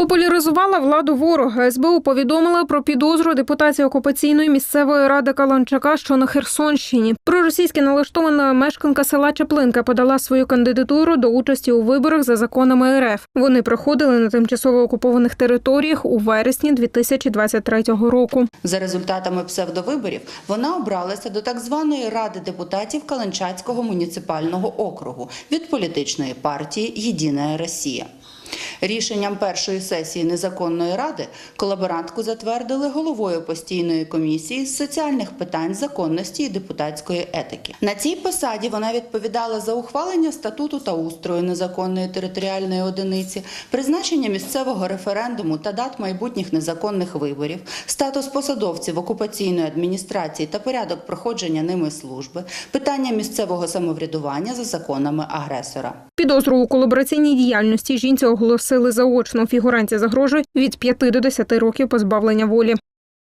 Популяризувала владу ворога. СБУ повідомила про підозру депутації окупаційної місцевої ради Каланчака, що на Херсонщині. Проросійськи налаштована мешканка села Чаплинка подала свою кандидатуру до участі у виборах за законами РФ. Вони проходили на тимчасово окупованих територіях у вересні 2023 року. За результатами псевдовиборів вона обралася до так званої ради депутатів Каланчацького муніципального округу від політичної партії Єдина Росія. Рішенням першої сесії незаконної ради колаборантку затвердили головою постійної комісії з соціальних питань законності і депутатської етики. На цій посаді вона відповідала за ухвалення статуту та устрою незаконної територіальної одиниці, призначення місцевого референдуму та дат майбутніх незаконних виборів, статус посадовців окупаційної адміністрації та порядок проходження ними служби, питання місцевого самоврядування за законами агресора. Підозру у колабораційній діяльності жінці оголосили заочно. Фігуранці загрожує від 5 до 10 років позбавлення волі.